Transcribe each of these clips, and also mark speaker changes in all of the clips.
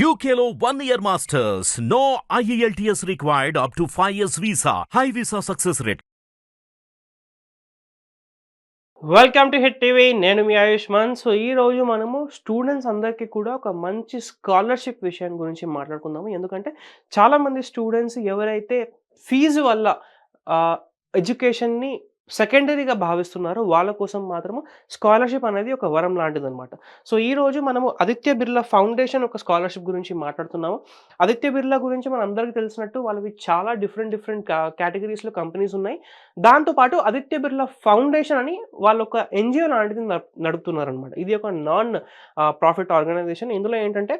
Speaker 1: యూకేలో one year masters no IELTS required up to five years visa high visa success rate
Speaker 2: welcome to Hit TV నేను మీ Ayushman. So ఈ రోజు మనము students అందరికీ కూడా ఒక మంచి స్కాలర్షిప్ విషయం గురించి మాట్లాడుకుందాము. ఎందుకంటే చాలామంది స్టూడెంట్స్ ఎవరైతే ఫీజు వల్ల ఎడ్యుకేషన్ని సెకండరీగా భావిస్తున్నారో. వాళ్ళ కోసం మాత్రము స్కాలర్షిప్ అనేది ఒక వరం లాంటిది అనమాట సో ఈ రోజు మనము ఆదిత్య బిర్లా ఫౌండేషన్ ఒక స్కాలర్షిప్ గురించి మాట్లాడుతున్నాము. ఆదిత్య బిర్లా గురించి మన అందరికీ తెలిసినట్టు వాళ్ళవి చాలా డిఫరెంట్ డిఫరెంట్ కేటగిరీస్లో కంపెనీస్ ఉన్నాయి. దాంతోపాటు ఆదిత్య బిర్లా ఫౌండేషన్ అని వాళ్ళు ఒక ఎన్జిఓ లాంటిది నడుపుతున్నారనమాట ఇది ఒక నాన్ ప్రాఫిట్ ఆర్గనైజేషన్. ఇందులో ఏంటంటే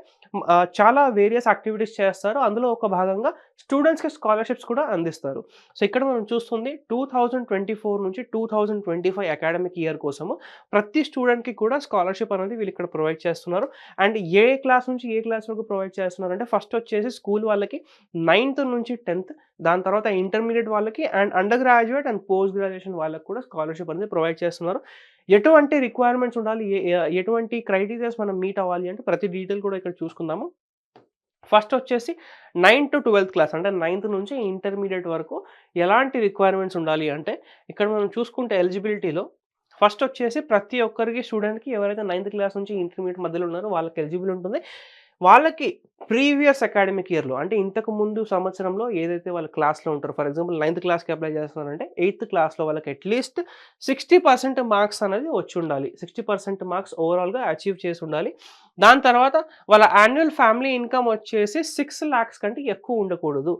Speaker 2: చాలా వేరియస్ యాక్టివిటీస్ చేస్తారు. అందులో ఒక భాగంగా స్టూడెంట్స్కి స్కాలర్షిప్స్ కూడా అందిస్తారు. సో ఇక్కడ మనం చూస్తుంది టూ థౌజండ్ ట్వంటీ ఫోర్ నుంచి two thousand twenty five academic year కోసము ప్రతి స్టూడెంట్కి కూడా స్కాలర్షిప్ అనేది వీళ్ళు ఇక్కడ ప్రొవైడ్ చేస్తున్నారు. అండ్ ఏ క్లాస్ నుంచి ఏ క్లాస్ వరకు ప్రొవైడ్ చేస్తున్నారు అంటే ఫస్ట్ వచ్చేసి స్కూల్ వాళ్ళకి నైన్త్ నుంచి టెన్త్ దాని తర్వాత ఇంటర్మీడియట్ వాళ్ళకి and undergraduate and post graduation వాళ్ళకి కూడా స్కాలర్షిప్ అనేది ప్రొవైడ్ చేస్తున్నారు. ఎటువంటి రిక్వైర్మెంట్స్ ఉండాలి? ఏ- ఎటువంటి క్రైటీరియాస్ మనం మీట్ అవ్వాలి అంటే ప్రతి డీటెయిల్ కూడా ఇక్కడ చూసుకుందాము. ఫస్ట్ వచ్చేసి నైన్త్ టు ట్వెల్త్ క్లాస్ అంటే నైన్త్ నుంచి ఇంటర్మీడియట్ వరకు ఎలాంటి రిక్వైర్మెంట్స్ ఉండాలి అంటే ఇక్కడ మనం చూసుకుంటే ఎలిజిబిలిటీలో ఫస్ట్ వచ్చేసి ప్రతి ఒక్కరికి స్టూడెంట్కి ఎవరైతే నైన్త్ క్లాస్ నుంచి ఇంటర్మీడియట్ మధ్యలో ఉన్నారో వాళ్ళకి ఎలిజిబుల్ ఉంటుంది. వాళ్ళకి ప్రీవియస్ అకాడమిక్ ఇయర్లో అంటే ఇంతకు ముందు సంవత్సరంలో ఏదైతే వాళ్ళ క్లాస్లో ఉంటారో ఫర్ ఎగ్జాంపుల్ నైన్త్ క్లాస్కి అప్లై చేస్తున్నారంటే ఎయిత్ క్లాస్లో వాళ్ళకి at least sixty percent marks అనేది వచ్చి ఉండాలి. సిక్స్టీ పర్సెంట్ మార్క్స్ ఓవరాల్గా అచీవ్ చేసి ఉండాలి. దాని తర్వాత వాళ్ళ యాన్యువల్ ఫ్యామిలీ ఇన్కమ్ వచ్చేసి సిక్స్ ల్యాక్స్ కంటే ఎక్కువ ఉండకూడదు.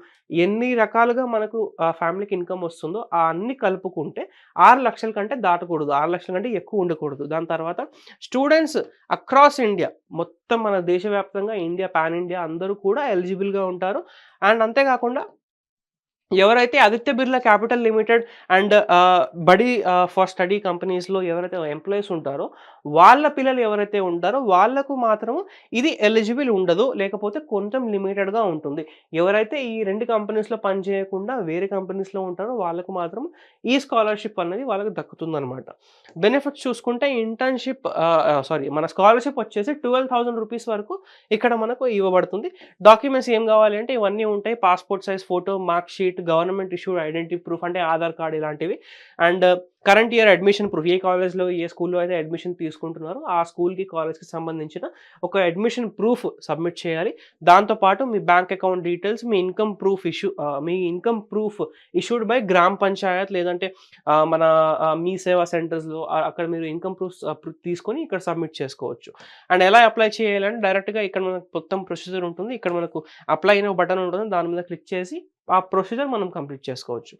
Speaker 2: ఎన్ని రకాలుగా మనకు ఆ ఫ్యామిలీకి ఇన్కమ్ వస్తుందో ఆ అన్ని కలుపుకుంటే ఆరు లక్షల కంటే దాటకూడదు. ఆరు లక్షల కంటే ఎక్కువ ఉండకూడదు. దాని తర్వాత స్టూడెంట్స్ అక్రాస్ ఇండియా మొత్తం మన దేశవ్యాప్తంగా ఇండియా పాన్ ఇండియా అందరూ కూడా ఎలిజిబుల్గా ఉంటారు. అండ్ అంతేకాకుండా ఎవరైతే Aditya Birla capital limited and buddy for study కంపెనీస్లో ఎవరైతే ఎంప్లాయీస్ ఉంటారో వాళ్ళ పిల్లలు ఎవరైతే ఉంటారో వాళ్ళకు మాత్రం ఇది ఎలిజిబుల్ ఉండదు. లేకపోతే కొంచెం లిమిటెడ్గా ఉంటుంది. ఎవరైతే ఈ రెండు కంపెనీస్లో పనిచేయకుండా వేరే కంపెనీస్లో ఉంటారో వాళ్ళకు మాత్రం ఈ స్కాలర్షిప్ అనేది వాళ్ళకి దక్కుతుందనమాట బెనిఫిట్స్ చూసుకుంటే ఇంటర్న్షిప్ సారీ మన స్కాలర్షిప్ వచ్చేసి ట్వెల్వ్ థౌసండ్ రూపీస్ వరకు ఇక్కడ మనకు ఇవ్వబడుతుంది. డాక్యుమెంట్స్ ఏం కావాలి అంటే ఇవన్నీ ఉంటాయి. Passport size photo mark sheet government issue identity proof అంటే ఆధార్ కార్డ్ ఇలాంటివి. And current year admission proof ఏ కాలేజ్లో ఏ స్కూల్లో అయితే అడ్మిషన్ తీసుకుంటున్నారో ఆ స్కూల్కి కాలేజ్కి సంబంధించిన ఒక అడ్మిషన్ ప్రూఫ్ సబ్మిట్ చేయాలి. దాంతోపాటు మీ బ్యాంక్ అకౌంట్ డీటెయిల్స్ మీ income proof issue me income proof issued by gram panchayat లేదంటే uh, మన uh, మీ సేవా సెంటర్స్లో అక్కడ మీరు ఇన్కమ్ ప్రూఫ్ uh, తీసుకొని ఇక్కడ సబ్మిట్ చేసుకోవచ్చు. అండ్ ఎలా అప్లై చేయాలంటే డైరెక్ట్గా ఇక్కడ మనకు మొత్తం ప్రొసీజర్ ఉంటుంది. ఇక్కడ మనకు అప్లై అయిన బటన్ ఉంటుంది. దాని మీద క్లిక్ చేసి ఆ ప్రొసీజర్ మనం కంప్లీట్ చేసుకోవచ్చు.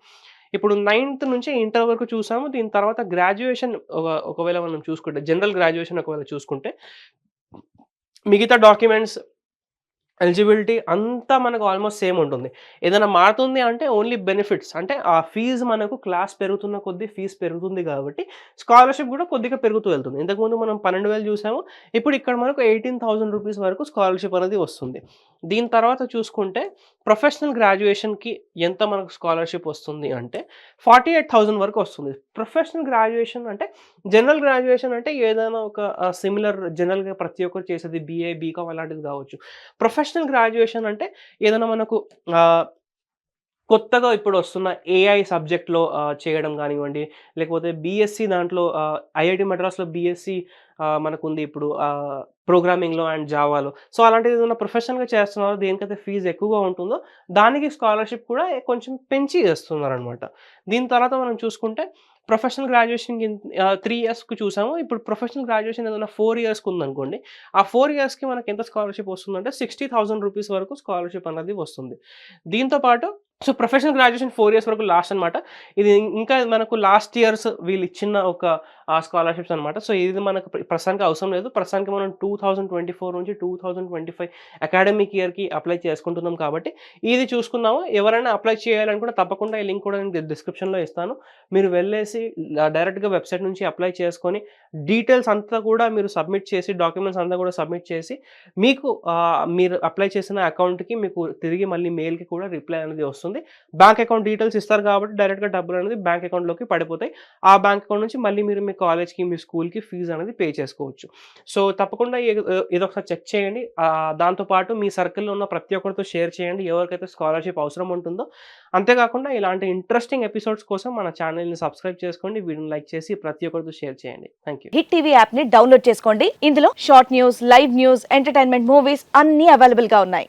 Speaker 2: ఇప్పుడు నైన్త్ నుంచి ఇంటర్ వరకు చూసాము. దీని తర్వాత గ్రాడ్యుయేషన్ ఒకవేళ మనం చూసుకుంటే జనరల్ గ్రాడ్యుయేషన్ ఒకవేళ చూసుకుంటే మిగతా డాక్యుమెంట్స్ ఎలిజిబిలిటీ అంతా మనకు ఆల్మోస్ట్ సేమ్ ఉంటుంది. ఏదైనా మారుతుంది అంటే ఓన్లీ బెనిఫిట్స్. అంటే ఆ ఫీజు మనకు క్లాస్ పెరుగుతున్న కొద్దీ ఫీజు పెరుగుతుంది కాబట్టి స్కాలర్షిప్ కూడా కొద్దిగా పెరుగుతూ వెళ్తుంది. ఇంతకుముందు మనం పన్నెండు వేలు చూసాము. ఇప్పుడు ఇక్కడ మనకు ఎయిటీన్ థౌసండ్ రూపీస్ వరకు స్కాలర్షిప్ అనేది వస్తుంది. దీని తర్వాత చూసుకుంటే ప్రొఫెషనల్ గ్రాడ్యుయేషన్కి ఎంత మనకు స్కాలర్షిప్ వస్తుంది అంటే ఫార్టీ ఎయిట్ థౌసండ్ వరకు వస్తుంది. ప్రొఫెషనల్ గ్రాడ్యుయేషన్ అంటే జనరల్ గ్రాడ్యుయేషన్ అంటే ఏదైనా ఒక సిమిలర్ జనరల్గా ప్రతి ఒక్కరు చేసేది బీఏ బీకామ్ అలాంటిది కావచ్చు. ప్రొఫెషనల్ గ్రాడ్యుయేషన్ అంటే ఏదైనా మనకు కొత్తగా ఇప్పుడు వస్తున్న ఏఐ సబ్జెక్ట్లో చేయడం కానివ్వండి లేకపోతే బీఎస్సీ దాంట్లో ఐఐటి మద్రాస్లో బీఎస్సీ మనకు ఉంది ఇప్పుడు ప్రోగ్రామింగ్లో అండ్ జావాలో సో అలాంటిది ఏదైనా ప్రొఫెషనల్గా చేస్తున్నారు దేనికైతే ఫీజు ఎక్కువగా ఉంటుందో దానికి స్కాలర్షిప్ కూడా కొంచెం పెంచి చేస్తున్నారనమాట దీని తర్వాత మనం చూసుకుంటే ప్రొఫెషనల్ గ్రాడ్యుయేషన్ త్రీ ఇయర్స్కి చూసాము. ఇప్పుడు ప్రొఫెషనల్ గ్రాడ్యుయేషన్ ఏదైనా ఫోర్ ఇయర్స్కి ఉందనుకోండి ఆ ఫోర్ ఇయర్స్కి మనకి ఎంత స్కాలర్షిప్ వస్తుందంటే సిక్స్టీ థౌసండ్ రూపీస్ వరకు స్కాలర్షిప్ అనేది వస్తుంది. దీంతో పాటు so professional graduation four years వరకు లాస్ట్ అనమాట ఇది ఇంకా మనకు లాస్ట్ ఇయర్స్ వీళ్ళు ఇచ్చిన ఒక స్కాలర్షిప్స్ అనమాట సో ఇది మనకు ప్రస్తుతానికి అవసరం లేదు. ప్రస్తుతానికి మనం టూ థౌజండ్ ట్వంటీ ఫోర్ నుంచి two thousand twenty five academic ఇయర్కి అప్లై చేసుకుంటున్నాం కాబట్టి ఇది చూసుకుందాము. ఎవరైనా అప్లై చేయాలనుకుంటే తప్పకుండా ఈ లింక్ కూడా నేను డిస్క్రిప్షన్లో ఇస్తాను. మీరు వెళ్ళేసి డైరెక్ట్గా వెబ్సైట్ నుంచి అప్లై చేసుకొని డీటెయిల్స్ అంతా కూడా మీరు సబ్మిట్ చేసి డాక్యుమెంట్స్ అంతా కూడా సబ్మిట్ చేసి మీకు మీరు అప్లై చేసిన అకౌంట్కి మీకు తిరిగి మళ్ళీ మెయిల్కి కూడా రిప్లై అనేది వస్తుంది. ఉంటుంది బ్యాంక్ అకౌంట్ డీటెయిల్స్ ఇస్తారు కాబట్టి డైరెక్ట్గా డబ్బులు అనేది బ్యాంక్ అకౌంట్లోకి పడిపోతాయి. ఆ బ్యాంక్ అకౌంట్ నుంచి మళ్ళీ మీరు మీ కాలేజ్కి మీ స్కూల్కి ఫీజు అనేది పే చేసుకోవచ్చు. సో తప్పకుండా ఇదొకసారి ఒకసారి చెక్ చేయండి దాంతోపాటు మీ సర్కిల్లో ఉన్న ప్రతి ఒక్కరితో షేర్ చేయండి. ఎవరికైతే స్కాలర్షిప్ అవసరం ఉంటుందో. అంతేకాకుండా ఇలాంటి ఇంట్రెస్టింగ్ ఎపిసోడ్స్ కోసం మన ఛానల్ని సబ్స్క్రైబ్ చేసుకోండి. వీడియోని లైక్ చేసి ప్రతి ఒక్కరితో షేర్ చేయండి. థ్యాంక్ యూ
Speaker 3: హిట్ టీవీ యాప్ని డౌన్లోడ్ చేసుకోండి. ఇందులో short news live news entertainment movies అన్ని అవైలబుల్గా ఉన్నాయి.